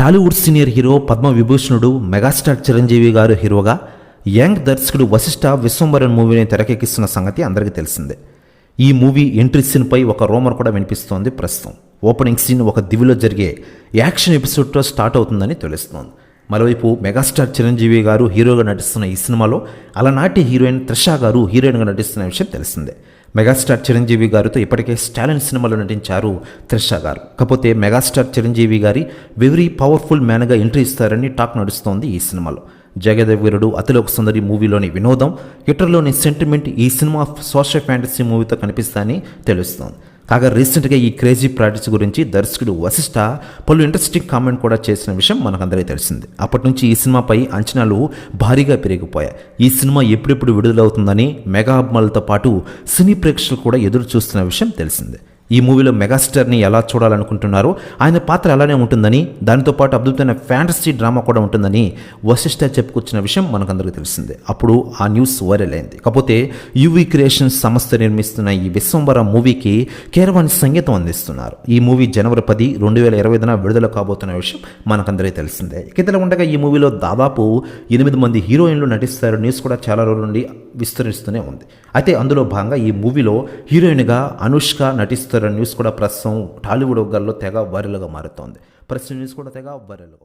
Tollywood senior hero Padma విభూషణుడు megastar Chiranjeevi garu హీరోగా young దర్శకుడు వశిష్ఠ విశ్వంబరన్ మూవీని తెరకెక్కిస్తున్న సంగతి అందరికీ తెలిసిందే. ఈ మూవీ ఎంట్రీ సీన్పై ఒక రోమర్ కూడా వినిపిస్తోంది ప్రస్తుతం. ఓపెనింగ్ సీన్ ఒక దివిలో జరిగే యాక్షన్ ఎపిసోడ్తో స్టార్ట్ అవుతుందని తెలుస్తోంది. మరోవైపు మెగాస్టార్ చిరంజీవి గారు హీరోగా నటిస్తున్న ఈ సినిమాలో అలనాటి హీరోయిన్ త్రిష గారు హీరోయిన్గా నటిస్తున్న విషయం తెలిసిందే. మెగాస్టార్ చిరంజీవి గారితో ఇప్పటికే స్టాలిన్ సినిమాలో నటించారు త్రిష గారు. కాకపోతే మెగాస్టార్ చిరంజీవి గారి వెరీ పవర్ఫుల్ మ్యాన్గా ఎంట్రీ ఇస్తారని టాక్ నడుస్తోంది ఈ సినిమాలో. జగదేవీరుడు అతిలోక సుందరి మూవీలోని వినోదం హిటర్లోని సెంటిమెంట్ ఈ సినిమా సోషల్ ఫ్యాంటసీ మూవీతో కనిపిస్తాయని తెలుస్తోంది. కాగా రీసెంట్గా ఈ క్రేజీ ప్రాక్టీస్ గురించి దర్శకుడు వశిష్ట పలు ఇంట్రెస్టింగ్ కామెంట్ కూడా చేసిన విషయం మనకందరికీ తెలిసింది. అప్పటి నుంచి ఈ సినిమాపై అంచనాలు భారీగా పెరిగిపోయాయి. ఈ సినిమా ఎప్పుడెప్పుడు విడుదలవుతుందని మెగా అభిమానులతో పాటు సినీ ప్రేక్షకులు కూడా ఎదురు చూస్తున్న విషయం తెలిసిందే. ఈ మూవీలో మెగాస్టార్ని ఎలా చూడాలనుకుంటున్నారో ఆయన పాత్ర అలానే ఉంటుందని దానితో పాటు అద్భుతమైన ఫ్యాంటసీ డ్రామా కూడా ఉంటుందని వశిష్ఠ చెప్పుకొచ్చిన విషయం మనకందరికీ తెలిసిందే. అప్పుడు ఆ న్యూస్ వైరల్ అయింది కాకపోతే యువీ క్రియేషన్స్ సంస్థ నిర్మిస్తున్న ఈ విశ్వంబర మూవీకి కేరవాణి సంగీతం అందిస్తున్నారు. ఈ మూవీ జనవరి పది రెండు వేల ఇరవై ఐదున విడుదల కాబోతున్న విషయం మనకందరికీ తెలిసిందే. ఇక ఉండగా ఈ మూవీలో దాదాపు ఎనిమిది మంది హీరోయిన్లు నటిస్తారు. న్యూస్ కూడా చాలా రోజుల నుండి విస్తరిస్తూనే ఉంది. అయితే అందులో భాగంగా ఈ మూవీలో హీరోయిన్గా అనుష్క నటిస్తారు. న్యూస్ కూడా ప్రస్తుతం టాలీవుడ్ వర్గాల్లో తెగ వైరల్గా మారుతోంది. ప్రస్తుతం న్యూస్ కూడా తెగ వైరల్గా